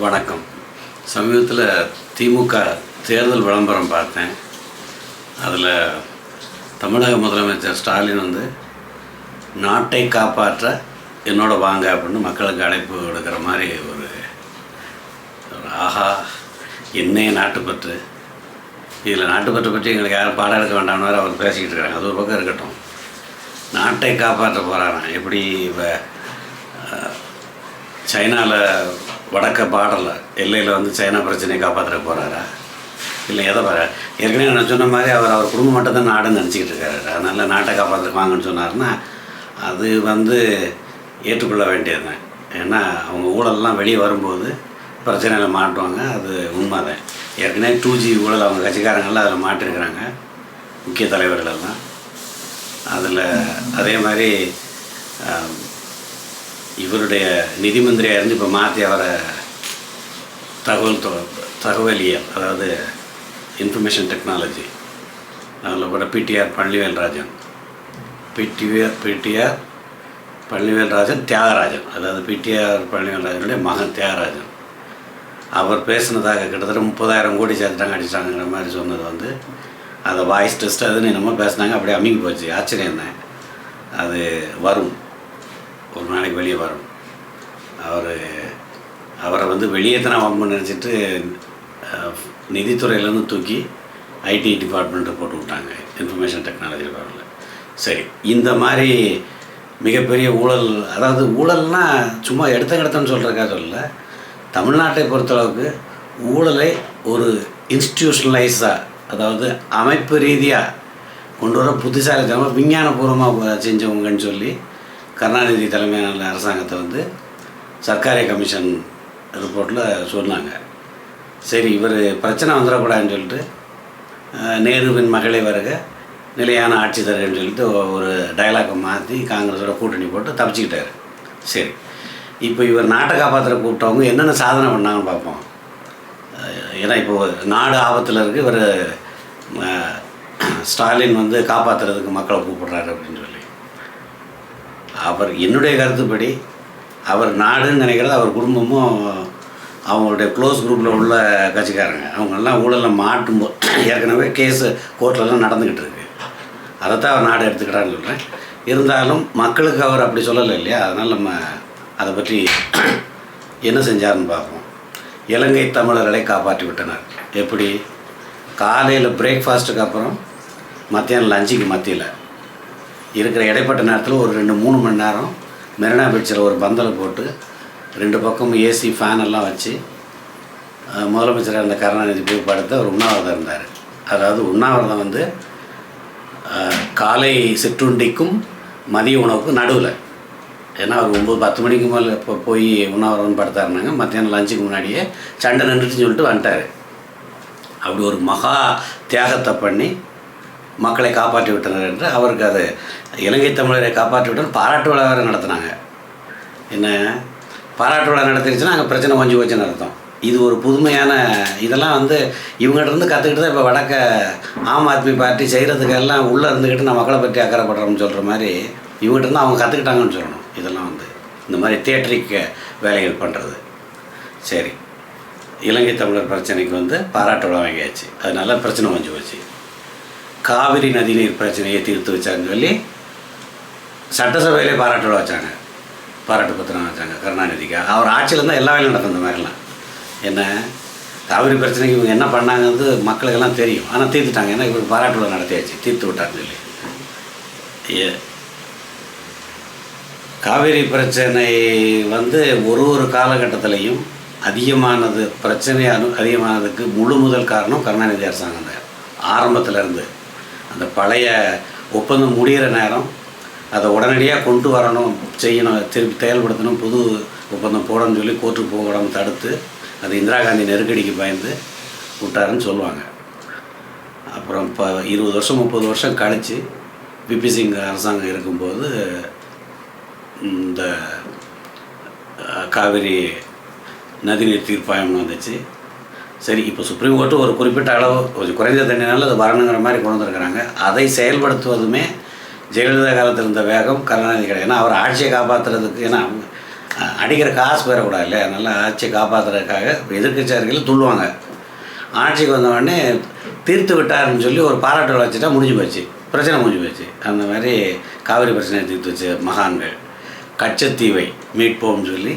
வணக்கம். சமீபத்தில் திமுக தேர்தல் விளம்பரம் பார்த்தேன். அதில் தமிழக முதலமைச்சர் ஸ்டாலின் வந்து நாட்டை காப்பாற்ற என்னோட வாங்க அப்படின்னு மக்களுக்கு அழைப்பு விடுக்கிற மாதிரி ஒரு ஆஹா என்னைய நாட்டுப்பற்று இதில் நாட்டுப்பற்று பற்றி எங்களுக்கு யாரும் பாடம் எடுக்க வேண்டாம்னு வேறு அவர் பேசிக்கிட்டு இருக்காங்க. அது ஒரு பக்கம் இருக்கட்டும். நாட்டை காப்பாற்ற போகிறாராம் எப்படி இப்போ சைனாவில் வடக்க பார்டரில் எல்லையில் வந்து சைனா பிரச்சனையை காப்பாற்ற போகிறாரா இல்லை எதை வர ஏற்கனவே நான் சொன்ன மாதிரி அவர் அவர் குடும்பம் மட்டும் தான் நாடுன்னு நினச்சிக்கிட்டு இருக்காரு. அதனால் நாட்டை காப்பாற்றுவாங்கன்னு வாங்கன்னு அது வந்து ஏற்றுக்கொள்ள வேண்டியது ஏன்னா அவங்க ஊழல்லாம் வெளியே வரும்போது பிரச்சனையில் மாட்டுவாங்க. அது உண்மைதான். ஏற்கனவே டூ ஜி ஊழல் அவங்க கட்சிக்காரங்கள்லாம் அதில் மாட்டிருக்கிறாங்க. முக்கிய தலைவர்கள் எல்லாம். அதில் அதே மாதிரி இவருடைய நிதி மந்திரியாக இருந்து இப்போ மாற்றி அவரை தகவல் தொ- தகவலியல் அதாவது இன்ஃபர்மேஷன் டெக்னாலஜி அதில் கூட PTR Palanivelrajan. PTR PTR Palanivelrajan Thiagarajan. அதாவது பிடிஆர் பழனிவேல்ராஜனுடைய மகன் தியாகராஜன். அவர் பேசினதாக கிட்டத்தட்ட முப்பதாயிரம் கோடி சேர்த்துட்டாங்க அடிச்சிட்டாங்கிற மாதிரி சொன்னது வந்து அதை வாய்ஸ் டெஸ்ட் அதுன்னு என்னமோ பேசினாங்க அப்படியே அமைங்கி போச்சு. ஆச்சரியம் தான். அது வரும். ஒரு நாளைக்கு வெளியே வரணும். அவர் அவரை வந்து வெளியே வெளியேற்றின வம்பு நினச்சிட்டு நிதித்துறையிலேருந்து தூக்கி ஐடி டிபார்ட்மெண்ட்டை போட்டு விட்டாங்க இன்ஃபர்மேஷன் டெக்னாலஜி டிபார்ட்மெண்ட்டில் சரி இந்த மாதிரி மிகப்பெரிய ஊழல் அதாவது ஊழல்னால் சும்மா எடுத்த கிடத்தன்னு சொல்கிறக்கா சொல்லல தமிழ்நாட்டை பொறுத்தளவுக்கு ஊழலை ஒரு இன்ஸ்டிடியூஷனலைஸாக அதாவது அமைப்பு ரீதியாக கொண்டு வர புத்திசாலித்தனமாக விஞ்ஞானபூர்வமாக செஞ்சவங்கன்னு சொல்லி கருணாநிதி தலைமையிலான அரசாங்கத்தை வந்து சர்க்காரிய கமிஷன் ரிப்போர்ட்டில் சொன்னாங்க. சரி இவர் பிரச்சனை வந்துடக்கூடாதுன்னு சொல்லிட்டு நேருவின் மகளை வருக நிலையான ஆட்சி தருகன்னு சொல்லிட்டு ஒரு டயலாக்கை மாற்றி காங்கிரஸோட கூட்டணி போட்டு தப்பிச்சுக்கிட்டார். சரி இப்போ இவர் நாட்டை காப்பாற்றுற கூப்பிட்டவங்க என்னென்ன சாதனை பண்ணாங்கன்னு பார்ப்போம். ஏன்னா இப்போ நாடு ஆபத்தில் இருக்குது இவர் ஸ்டாலின் வந்து காப்பாற்றுறதுக்கு மக்களை கூப்பிடுறாரு அப்படின்னு சொல்லி. அவர் என்னுடைய கருத்துப்படி அவர் நாடுன்னு நினைக்கிறது அவர் குடும்பமும் அவங்களுடைய க்ளோஸ் குரூப்பில் உள்ள கட்சிக்காரங்க. அவங்கெல்லாம் ஊழலில் மாட்டும்போது ஏற்கனவே கேஸு கோர்ட்லலாம் நடந்துக்கிட்டு இருக்கு அதைத்தான் அவர் நாடு எடுத்துக்கிறான்னு சொல்கிறேன் இருந்தாலும் மக்களுக்கு அவர் அப்படி சொல்லலை இல்லையா? அதனால் நம்ம அதை பற்றி என்ன செஞ்சாருன்னு பார்ப்போம். இலங்கை தமிழர்களை காப்பாற்றி விட்டனர். எப்படி? காலையில் பிரேக்ஃபாஸ்ட்டுக்கு அப்புறம் மத்தியானம் லஞ்சுக்கு மத்தியில். இருக்கிற இடைப்பட்ட நேரத்தில் ஒரு ரெண்டு மூணு மணி நேரம் மெரினா பீச்சில் ஒரு பந்தலை போட்டு ரெண்டு பக்கமும் ஏசி ஃபேன் எல்லாம் வச்சு முதலமைச்சராக இருந்த கருணாநிதி போய் படுத்து அவர் உண்ணாவிரதம் இருந்தார். அதாவது உண்ணாவிரதம் வந்து காலை சிற்றுண்டிக்கும் மதிய உணவுக்கும் நடுவில். ஏன்னா அவர் ஒம்பது பத்து மணிக்கு மேலே இப்போ போய் உண்ணாவிரதம் படுத்தாருனாங்க. மத்தியானம் லஞ்சுக்கு முன்னாடியே சண்டை நின்றுட்டு சொல்லிட்டு வந்துட்டார். அப்படி ஒரு மகா தியாகத்தை பண்ணி மக்களை காப்பாற்றி விட்டனர் என்று அவருக்கு அது இலங்கை தமிழரை காப்பாற்றி விட்டனர் பாராட்டு விழா வேறு நடத்தினாங்க. என்ன? பாராட்டு விழா நடத்திருச்சுன்னா அங்கே பிரச்சனை கொஞ்சம் போச்சுன்னு அர்த்தம். இது ஒரு புதுமையான இதெல்லாம் வந்து இவங்ககிட்ட இருந்து கற்றுக்கிட்டு தான் இப்போ வடக்க ஆம் ஆத்மி பார்ட்டி செய்கிறதுக்கு எல்லாம் உள்ளே இருந்துக்கிட்டு நான் மக்களை பற்றி அக்கறைப்படுறோம்னு சொல்கிற மாதிரி இவங்ககிட்டருந்து அவங்க கற்றுக்கிட்டாங்கன்னு சொல்லணும். இதெல்லாம் வந்து இந்த மாதிரி தேட்டரிக்க வேலைகள் பண்ணுறது சரி. இலங்கை தமிழர் பிரச்சனைக்கு வந்து பாராட்டு விழா வாங்கியாச்சு. அதனால பிரச்சனை கொஞ்சம் வச்சு காவிரி நதிநீர் பிரச்சனையை தீர்த்து வச்சாங்கன்னு சொல்லி சட்டசபையிலே பாராட்டு வச்சாங்க. பாராட்டு பத்திரம் வச்சாங்க கருணாநிதிக்கு. அவர் ஆட்சியில் இருந்தால் எல்லா வேலையும் நடக்கும் இந்த மாதிரிலாம். என்ன? காவிரி பிரச்சனைக்கு இவங்க என்ன பண்ணாங்கிறது மக்களுக்கெல்லாம் தெரியும். ஆனால் தீர்த்துட்டாங்க. ஏன்னா இவர் பாராட்டு விழா நடத்தியாச்சு. தீர்த்து விட்டாங்கன்னு சொல்லி. ஏ- காவிரி பிரச்சனை வந்து ஒரு ஒரு காலகட்டத்திலையும் அதிகமானது பிரச்சனை அதிகமானதுக்கு முழு முதல் காரணம் கருணாநிதி அரசாங்கம் தான். ஆரம்பத்திலேருந்து. அந்த பழைய ஒப்பந்தம் முடிகிற நேரம் அதை உடனடியாக கொண்டு வரணும் செய்யணும் திருப்பி செயல்படுத்தணும் புது ஒப்பந்தம் போடணும்னு சொல்லி கோர்ட்டுக்கு போக தடுத்து அது இந்திரா காந்தி நெருக்கடிக்கு பயந்து விட்டாருன்னு சொல்லுவாங்க. அப்புறம் இப்போ இருபது வருஷம் முப்பது வருஷம் கழித்து பிபி சிங் அரசாங்கம் இருக்கும்போது இந்த காவிரி நதிநீர் தீர்ப்பாயம் வந்துச்சு. சரி இப்போ சுப்ரீம் கோர்ட்டு ஒரு குறிப்பிட்ட அளவு கொஞ்சம் குறைந்த தண்ணினால அது வரணுங்கிற மாதிரி கொண்டு வந்திருக்கிறாங்க. அதை செயல்படுத்துவதுமே ஜெயலலிதா காலத்தில் இருந்த வேகம் கருணாநிதி கிடையாது. ஏன்னா அவர் ஆட்சியை காப்பாற்றுறதுக்கு ஏன்னா அடிக்கிற காசு பெறக்கூடாது இல்லையா நல்லா ஆட்சியை காப்பாற்றுறதுக்காக எதிர்க்கட்சியார்கள் துள்ளுவாங்க. ஆட்சிக்கு வந்த உடனே தீர்த்து விட்டாருன்னு சொல்லி ஒரு பாராட்டு வச்சுட்டா முடிஞ்சு போச்சு. பிரச்சனை முடிஞ்சு போச்சு. அந்த மாதிரி காவிரி பிரச்சனையை தீர்த்து வச்சு மகான்கள் கச்சத்தீவை மீட்போம்னு சொல்லி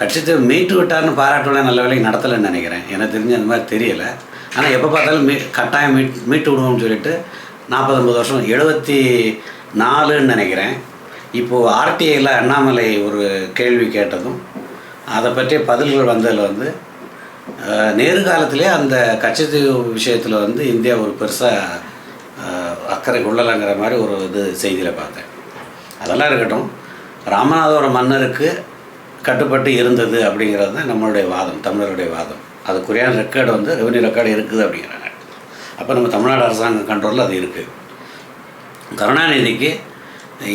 கட்சித்தீவை மீட்டு விட்டார்னு பாராட்டு நல்ல வேலைக்கு நடத்தலைன்னு நினைக்கிறேன். எனக்கு தெரிஞ்சு அந்த மாதிரி தெரியலை. ஆனால் எப்போ பார்த்தாலும் மீ கட்டாயம் மீட் மீட்டு விடுவோம்னு சொல்லிட்டு நாற்பது வருஷம் எழுபத்தி நாலுன்னு நினைக்கிறேன் இப்போது ஆர்டிஐயில் அண்ணாமலை ஒரு கேள்வி கேட்டதும் அதை பற்றிய பதில்கள் வந்ததில் வந்து நேரு காலத்திலே அந்த கட்சித்தீவு விஷயத்தில் வந்து இந்தியா ஒரு பெருசாக அக்கறை கொள்ளலைங்கிற மாதிரி ஒரு இது செய்தியில் பார்த்தேன். அதெல்லாம் இருக்கட்டும் ராமநாதபுரம் மன்னருக்கு கட்டுப்பட்டு இருந்தது அப்படிங்கிறது தான் நம்மளுடைய வாதம் தமிழருடைய வாதம். அதுக்குரியான ரெக்கார்டு வந்து ரெவன்யூ ரெக்கார்டு இருக்குது அப்படிங்கிறாங்க. அப்போ நம்ம தமிழ்நாடு அரசாங்கம் கண்ட்ரோலில் அது இருக்குது கருணாநிதிக்கு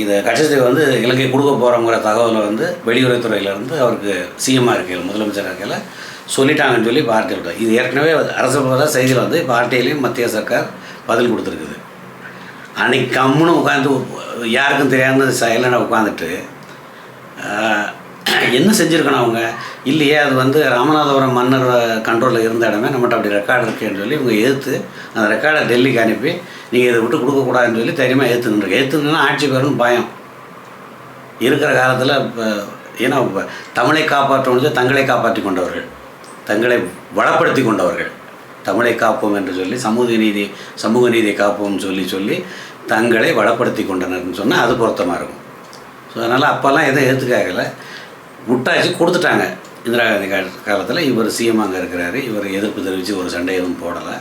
இதை கட்சத்தை வந்து இலங்கை கொடுக்க போகிறோங்கிற தகவலை வந்து வெளியுறவுத்துறையிலேருந்து அவருக்கு சிஎம்மாக இருக்கையில் முதலமைச்சர் இருக்கையில் சொல்லிட்டாங்கன்னு சொல்லி பார்ட்டி விட்டார் இது ஏற்கனவே அரசு செய்தியில் வந்து பார்ட்டியிலையும் மத்திய சர்க்கார் பதில் கொடுத்துருக்குது. அன்னைக்கு கம்முன்னு உட்காந்து யாருக்கும் தெரியாத சைலண்டாக உட்காந்துட்டு என்ன செஞ்சுருக்கணும் அவங்க? இல்லையே அது வந்து ராமநாதபுரம் மன்னர் கண்ட்ரோலில் இருந்த இடமே நம்மகிட்ட அப்படி ரெக்கார்டு இருக்குன்னு சொல்லி இவங்க எதிர்த்து அந்த ரெக்கார்டை டெல்லிக்கு அனுப்பி நீங்கள் இதை விட்டு கொடுக்கக்கூடாதுன்னு சொல்லி தைரியமாக ஏற்றுன்னு ஏற்றுனா ஆட்சி பெறும் பயம். இருக்கிற காலத்தில் இப்போ ஏன்னா இப்போ தமிழை காப்பாற்றணும் தங்களை காப்பாற்றி கொண்டவர்கள் தங்களை வளப்படுத்தி கொண்டவர்கள். தமிழை காப்போம் என்று சொல்லி சமூக நீதி சமூக நீதியை காப்போம்னு சொல்லி சொல்லி தங்களை வளப்படுத்தி கொண்டனர்னு சொன்னால் அது பொருத்தமாக இருக்கும். ஸோ அதனால் அப்போல்லாம் எதுவும் ஏற்றுக்காகலை விட்டாச்சு கொடுத்துட்டாங்க. இந்திரா காந்தி காலத்தில் இவர் சிஎம் அங்கே இருக்கிறாரு. இவர் எதிர்ப்பு தெரிவித்து ஒரு சண்டை எதுவும் போடலை.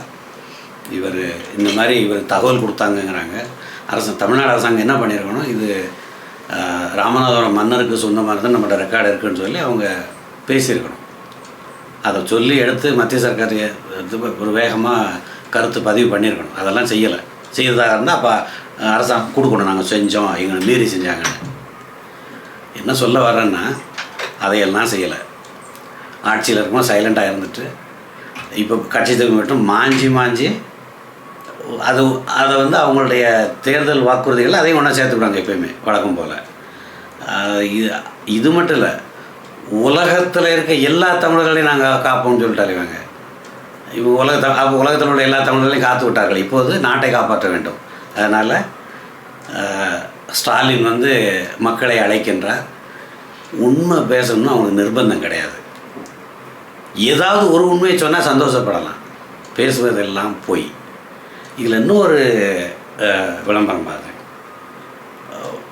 இவர் இந்த மாதிரி இவர் தகவல் கொடுத்தாங்கங்கிறாங்க. அரசு தமிழ்நாடு அரசாங்கம் என்ன பண்ணியிருக்கணும் இது ராமநாதபுரம் மன்னருக்கு சொந்தமாக தான் நம்மகிட்ட ரெக்கார்டு இருக்குன்னு சொல்லி அவங்க பேசியிருக்கணும். அதை சொல்லி எடுத்து மத்திய சர்க்கார் இது ஒரு வேகமாக கருத்து பதிவு பண்ணியிருக்கணும் அதெல்லாம் செய்யலை. செய்யறதாக இருந்தால் அப்போ அரசாங்கம் கொடுக்கணும். நாங்கள் செஞ்சோம் எங்களை மீறி செஞ்சாங்கன்னு. என்ன சொல்ல வரேன்னா அதையெல்லாம் செய்யலை. ஆட்சியில் இருக்கும்போது சைலண்ட்டாக இருந்துட்டு இப்போ கட்சி தகுதி மட்டும் மாஞ்சி மாஞ்சி அது அதை வந்து அவங்களுடைய தேர்தல் வாக்குறுதிகள் அதையும் ஒன்றா சேர்த்துக்கிறாங்க எப்பயுமே வழக்கம் போல். இது இது மட்டும் இல்லை உலகத்தில் இருக்க எல்லா தமிழர்களையும் நாங்கள் காப்போம்னு சொல்லிட்டாரு இவங்க. இப்போ உலகத்த அப்போ உலகத்தில் உள்ள எல்லா தமிழர்களையும் காத்து விட்டார்கள். இப்போது நாட்டை காப்பாற்ற வேண்டும். அதனால் ஸ்டாலின் வந்து மக்களை அழைக்கின்றார். உண்மை பேசணும்னு அவனுக்கு நிர்பந்தம் கிடையாது. ஏதாவது ஒரு உண்மையை சொன்னால் சந்தோஷப்படலாம். பேசுவதெல்லாம் பொய். இதில் இன்னொரு விளம்பரம் பார்த்தேன்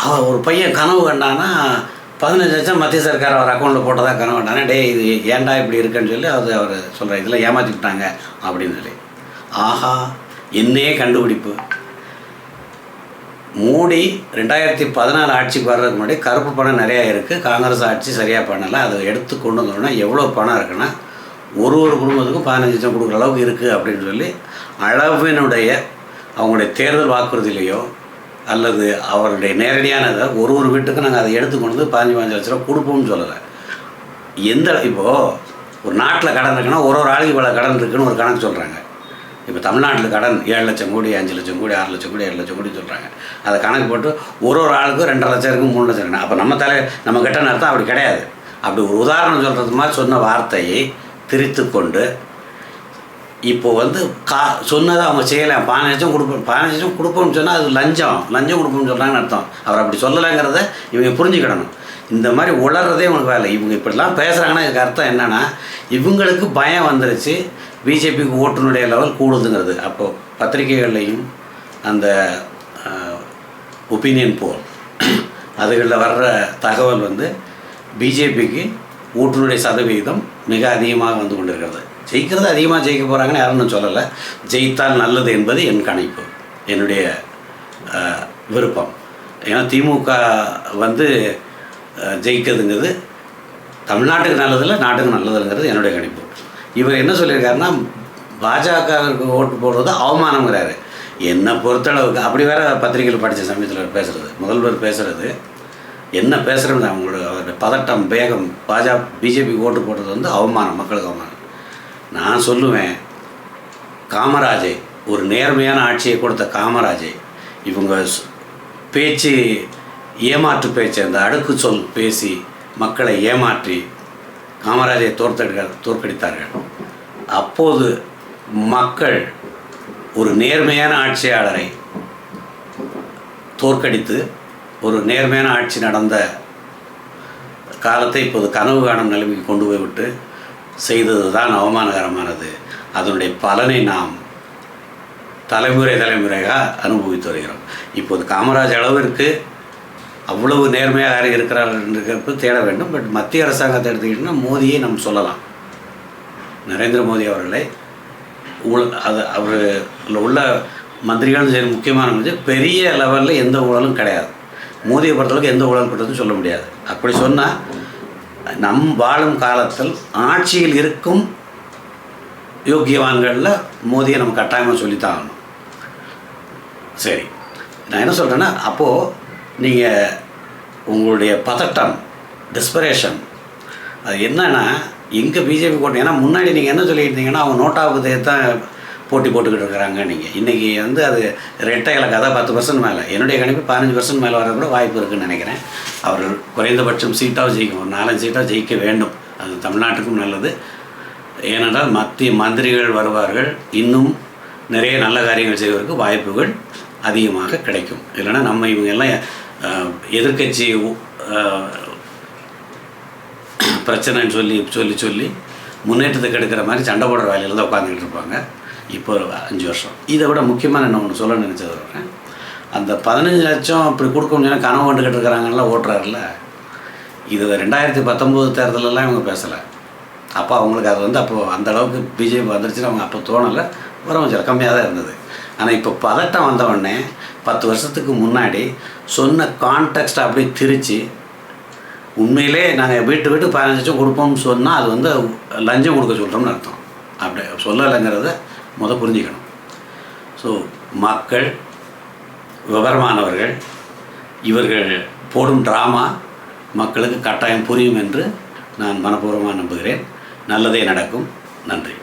அவன் ஒரு பையன் கனவு கண்டானா பதினஞ்சு லட்சம் மத்திய சர்க்கார் அவர் அக்கௌண்ட்டில் போட்டதாக கனவு கண்டானா டே இது ஏன்டா இப்படி இருக்குன்னு சொல்லி அது அவர் சொல்கிறார் இதில் ஏமாற்றி விட்டாங்க அப்படின்னு சொல்லி. ஆஹா என்னையே கண்டுபிடிப்பு. மோடி ரெண்டாயிரத்தி பதினாலு ஆட்சிக்கு வர்றதுக்கு முன்னாடி கருப்பு பணம் நிறையா இருக்குது காங்கிரஸ் ஆட்சி சரியாக பண்ணலை. அதை எடுத்து கொண்டு வந்தோம்னா எவ்வளோ பணம் இருக்குன்னா ஒரு ஒரு குடும்பத்துக்கும் பதினஞ்சு லட்சம் கொடுக்குற அளவுக்கு இருக்குது அப்படின்னு சொல்லி அளவினுடைய அவங்களுடைய தேர்தல் வாக்குறுதியிலையோ அல்லது அவருடைய நேரடியான இதை ஒரு ஒரு வீட்டுக்கும் நாங்கள் அதை எடுத்து கொண்டு வந்து பதினஞ்சு பதினஞ்சு லட்ச ரூபா கொடுப்போம்னு சொல்லலை. எந்த இப்போது ஒரு நாட்டில் கடன் இருக்குன்னா ஒரு ஒரு ஆளுக்கு இவ்வளோ கடன் இருக்குன்னு ஒரு கணக்கு சொல்கிறாங்க இப்போ தமிழ்நாட்டில் கடன் ஏழு லட்சம் கோடி அஞ்சு லட்சம் கோடி ஆறு லட்சம் கோடி ஏழு லட்சம் கோடி சொல்கிறாங்க அதை கணக்கு போட்டு ஒரு ஒரு ஆளுக்கும் ரெண்டரை லட்சம் இருக்கும் மூணு லட்சம் இருக்கு அப்போ நம்ம தலை நம்ம கிட்ட அர்த்தம் அப்படி கிடையாது. அப்படி ஒரு உதாரணம் சொல்கிறது மாதிரி சொன்ன வார்த்தையை திரித்து கொண்டு இப்போ வந்து கா சொன்னதை அவங்க செய்யலாம் பதினஞ்சு லட்சம் கொடுப்போம் பதினஞ்சு லட்சம் கொடுப்போம்னு சொன்னால் அது லஞ்சம். லஞ்சம் கொடுப்போம்னு சொல்கிறாங்கன்னு அர்த்தம். அவர் அப்படி சொல்லலைங்கிறத இவங்க புரிஞ்சுக்கிடணும். இந்த மாதிரி உளர்றதே உனக்கு வேலை. இவங்க இப்படிலாம் பேசுகிறாங்கன்னா இதுக்கு அர்த்தம் என்னென்னா இவங்களுக்கு பயம் வந்துருச்சு. பிஜேபிக்கு ஓட்டுனுடைய லெவல் கூடுதுங்கிறது. அப்போது பத்திரிகைகள்லையும் அந்த ஒப்பீனியன் போல் அதுகளில் வர்ற தகவல் வந்து பிஜேபிக்கு ஓட்டுனுடைய சதவிகிதம் மிக அதிகமாக வந்து கொண்டிருக்கிறது. ஜெயிக்கிறது அதிகமாக ஜெயிக்க போகிறாங்கன்னு யாரும் நான் சொல்லலை. ஜெயித்தால் நல்லது என்பது என் கணிப்பு. என்னுடைய விருப்பம். ஏன்னா திமுக வந்து ஜெயிக்கிறதுங்கிறது தமிழ்நாட்டுக்கு நல்லதில்லை நாட்டுக்கு நல்லதுங்கிறது என்னுடைய கணிப்பு. இவர் என்ன சொல்லியிருக்காருன்னா பாஜகவிற்கு ஓட்டு போடுறது அவமானங்கிறாரு என்னை பொறுத்தளவுக்கு அப்படி வேற பத்திரிகையில் படித்த சமயத்தில் பேசுகிறது முதல்வர் பேசுகிறது என்ன பேசுகிறது அவங்களோட அவருடைய பதட்டம் வேகம் பாஜக பிஜேபிக்கு ஓட்டு போடுறது வந்து அவமானம் மக்களுக்கு அவமானம். நான் சொல்லுவேன் காமராஜை ஒரு நேர்மையான ஆட்சியை கொடுத்த காமராஜை இவங்க பேச்சு ஏமாற்று பேச்சு அந்த அடுக்கு சொல் பேசி மக்களை ஏமாற்றி காமராஜை தோற்கடிக்க தோற்கடித்தார்கள். அப்போது மக்கள் ஒரு நேர்மையான ஆட்சியாளரை தோற்கடித்து ஒரு நேர்மையான ஆட்சி நடந்த காலத்தை இப்போது கனவு காணும் நிலைமைக்கு கொண்டு போய்விட்டு செய்தது தான் அவமானகரமானது. அதனுடைய பலனை நாம் தலைமுறை தலைமுறையாக அனுபவித்து வருகிறோம். இப்போது காமராஜ் அளவிற்கு அவ்வளவு நேர்மையாக இருக்கிறார்கள் இருக்கிறார் என்று தேட வேண்டும். பட் மத்திய அரசாங்கத்தை எடுத்துக்கிட்டோம்னா மோதியை நாம் சொல்லலாம். நரேந்திர மோடி அவர்களை ஊழல் அது அவர் உள்ள மந்திரிகள் சரி முக்கியமானவங்க பெரிய லெவலில் எந்த ஊழலும் கிடையாது. மோதியை பொறுத்தளவுக்கு எந்த ஊழல் குற்றத்தையும் சொல்ல முடியாது. அப்படி சொன்னால் நம் வாழும் காலத்தில் ஆட்சியில் இருக்கும் யோக்கியவான்களில் மோதியை நம்ம கட்டாயமாக சொல்லித்தான். ஆகணும் சரி நான் என்ன சொல்கிறேன்னா அப்போது நீங்கள் உங்களுடைய பதட்டம் டிஸ்பரேஷன் அது என்னென்னா எங்கே பிஜேபி கூட்டணி ஏன்னா முன்னாடி நீங்கள் என்ன சொல்லியிருந்தீங்கன்னா அவங்க நோட்டாவுக்கு தான் போட்டி போட்டுக்கிட்டு இருக்கிறாங்க நீங்கள் இன்றைக்கி வந்து அது ரெட்டை இலக்கு அதான் பத்து பர்சன்ட் மேலே. என்னுடைய கணிப்பு பதினஞ்சு பர்சன்ட் மேலே வர கூட வாய்ப்பு இருக்குன்னு நினைக்கிறேன். அவர்கள் குறைந்தபட்சம் சீட்டாக ஜெயிக்கும். ஒரு நாலஞ்சு சீட்டாக ஜெயிக்க வேண்டும். அது தமிழ்நாட்டுக்கும் நல்லது. ஏனென்றால் மத்திய மந்திரிகள் வருவார்கள். இன்னும் நிறைய நல்ல காரியங்கள் செய்வதற்கு வாய்ப்புகள் அதிகமாக கிடைக்கும். இல்லைன்னா நம்ம இவங்க எல்லாம் எதிர்கட்சி பிரச்சனைன்னு சொல்லி சொல்லி சொல்லி முன்னேற்றத்துக்கு எடுக்கிற மாதிரி சண்டை போடுற வேலையில் தான் உட்காந்துக்கிட்டு இருப்பாங்க. இப்போ ஒரு அஞ்சு வருஷம். இதை விட முக்கியமாக நான் ஒன்று சொல்ல நினச்சது வரேன் அந்த பதினஞ்சு லட்சம் இப்படி கொடுக்க முடியும் கனவு கண்டுக்கிட்டு இருக்கிறாங்கலாம் ஓட்டுறாருல இது ரெண்டாயிரத்தி பத்தொம்போது தேர்தலெல்லாம் இவங்க பேசலை. அப்போ அவங்களுக்கு அது வந்து அப்போது அந்த அளவுக்கு பிஜேபி வந்துருச்சுன்னு அவங்க அப்போ தோணலை. வரும் சில கம்மியாக தான் இருந்தது. ஆனால் இப்போ பதட்டம் வந்தவுடனே பத்து வருஷத்துக்கு முன்னாடி சொன்ன கான்டெக்ஸ்ட்டை அப்படியே திரித்து உண்மையிலே நாங்கள் வீட்டு வீட்டு பதினஞ்சு லட்சம் கொடுப்போம்னு சொன்னால் அது வந்து லஞ்சம் கொடுக்க சொல்கிறோம்னு அர்த்தம். அப்படி சொல்லலைங்கிறத முத புரிஞ்சுக்கணும். ஸோ மக்கள் விவரமானவர்கள் இவர்கள் போடும் ட்ராமா மக்களுக்கு கட்டாயம் புரியும் என்று நான் மனப்பூர்வமாக நம்புகிறேன். நல்லதே நடக்கும். நன்றி.